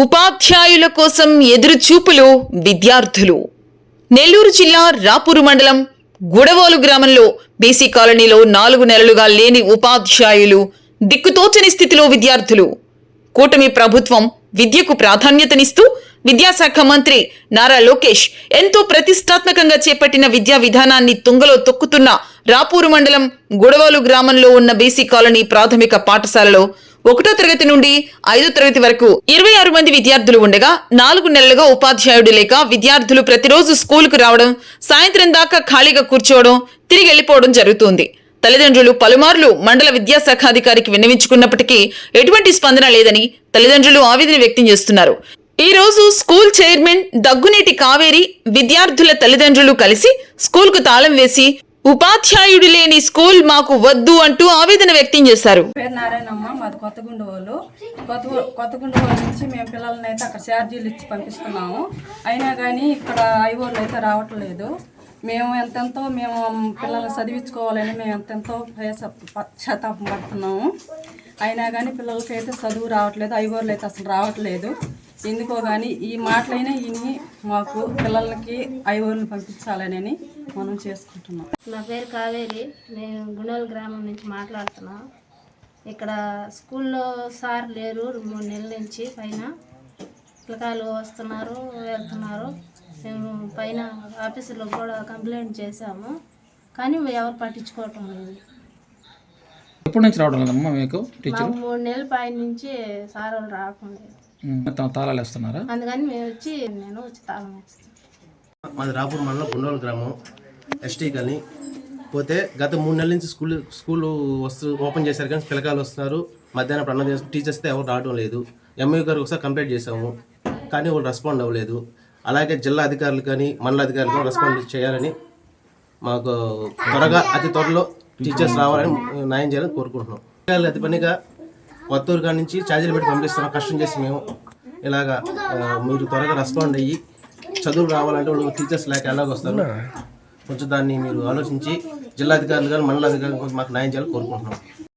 ఉపాధ్యాయుల కోసం ఎదురుచూపులు విద్యార్థులు. నెల్లూరు జిల్లా రాపూరు మండలం గుడవోలు గ్రామంలో బీసీ కాలనీలో నాలుగు నెలలుగా లేని ఉపాధ్యాయులు దిక్కుతోచని స్థితిలో విద్యార్థులు. కూటమి ప్రభుత్వం విద్యకు ప్రాధాన్యతనిస్తూ విద్యాశాఖ మంత్రి నారా లోకేష్ ఎంతో ప్రతిష్టాత్మకంగా చేపట్టిన విద్యా విధానాన్ని తుంగలో తొక్కుతున్న రాపూరు మండలం గుడవోలు గ్రామంలో ఉన్న బీసీ కాలనీ ప్రాథమిక పాఠశాలలో ఒకటో తరగతి నుండి ఐదో తరగతి వరకు ఇరవై ఆరు మంది విద్యార్థులు ఉండగా నాలుగు నెలలుగా ఉపాధ్యాయుడు లేక విద్యార్థులు ప్రతిరోజు స్కూలుకు రావడం సాయంత్రం దాకా ఖాళీగా కూర్చోవడం తిరిగి వెళ్ళిపోవడం జరుగుతుంది. తల్లిదండ్రులు పలుమార్లు మండల విద్యాశాఖాధికారికి విన్నవించుకున్నప్పటికీ ఎటువంటి స్పందన లేదని తల్లిదండ్రులు ఆవేదన వ్యక్తం చేస్తున్నారు. ఈ రోజు స్కూల్ చైర్మన్ దగ్గునీటి కావేరి విద్యార్థుల తల్లిదండ్రులు కలిసి స్కూల్కు తాళం వేసి ఉపాధ్యాయుడు లేని స్కూల్ మాకు వద్దు అంటూ ఆవేదన వ్యక్తం చేశారు. పేరు నారాయణమ్మ మాది కొత్తగుండు వాళ్ళు కొత్త కొత్తగుండు వాళ్ళ నుంచి మేము పిల్లల్ని అయితే అక్కడ ఛార్జీలు ఇచ్చి పంపిస్తున్నాము. అయినా కానీ ఇక్కడ ఐవోళ్ళు అయితే రావట్లేదు. మేము ఎంతెంతో మేము పిల్లల్ని చదివించుకోవాలని మేము ఎంతెంతో పశ్చాత్తాపం పడుతున్నాము. అయినా కానీ పిల్లలకి అయితే చదువు రావట్లేదు ఐఓర్లు అయితే అసలు రావట్లేదు. ఎందుకో కానీ ఈ మాటలైనా ఇని మాకు పిల్లలకి ఐఓర్లు పంపించాలని మనం చేసుకుంటున్నాం. నా పేరు కావేరి. నేను గుండెల గ్రామం నుంచి మాట్లాడుతున్నా. ఇక్కడ స్కూల్లో సార్ లేరు. మూడు నెలల నుంచి పైన పిల్లకాయలు వస్తున్నారు వెళ్తున్నారు. మేము పైన ఆఫీసులో కూడా కంప్లైంట్ చేశాము. కానీ ఎవరు పట్టించుకోవటం లేదు. ఎప్పటి నుంచి రావడం లేదమ్మా మీకు మూడు నెలల పైన నుంచి సార్ వాళ్ళు రావటం మొత్తం తాళాలు వేస్తున్నారా? అందుకని మేము వచ్చి నేను వచ్చి తాళం వేస్తాను మాది రాపూర్ మండలం గుండోలు గ్రామం. ST colony. పోతే గత మూడు నెలల నుంచి స్కూల్ స్కూల్ వస్తూ ఓపెన్ చేశారు కానీ పిల్లకాయలు వస్తున్నారు. మధ్యాహ్నం అన్నం చేసుకుని టీచర్స్ ఎవరు రావడం లేదు. ఎంఈ గారు ఒకసారి కంప్లైంట్ చేశాము. కానీ వాళ్ళు రెస్పాండ్ అవ్వలేదు. అలాగే జిల్లా అధికారులు కానీ మండల అధికారులు కూడా రెస్పాండ్ చేయాలని మాకు త్వరగా అతి త్వరలో టీచర్స్ రావాలని న్యాయం చేయాలని కోరుకుంటున్నాం. పిల్లలు అతి పనిగా కొత్తూరు కాడి నుంచి ఛార్జీలు పెట్టి పంపిస్తున్నాం. కష్టం చేసి మేము ఇలాగా మీరు త్వరగా రెస్పాండ్ అయ్యి చదువు రావాలంటే వాళ్ళు టీచర్స్ లేక ఎలాగొస్తారు కొంచెం దాన్ని మీరు ఆలోచించి జిల్లా అధికారులు కానీ మండల అధికారులు కానీ మాకు న్యాయం చేయాలని కోరుకుంటున్నాం.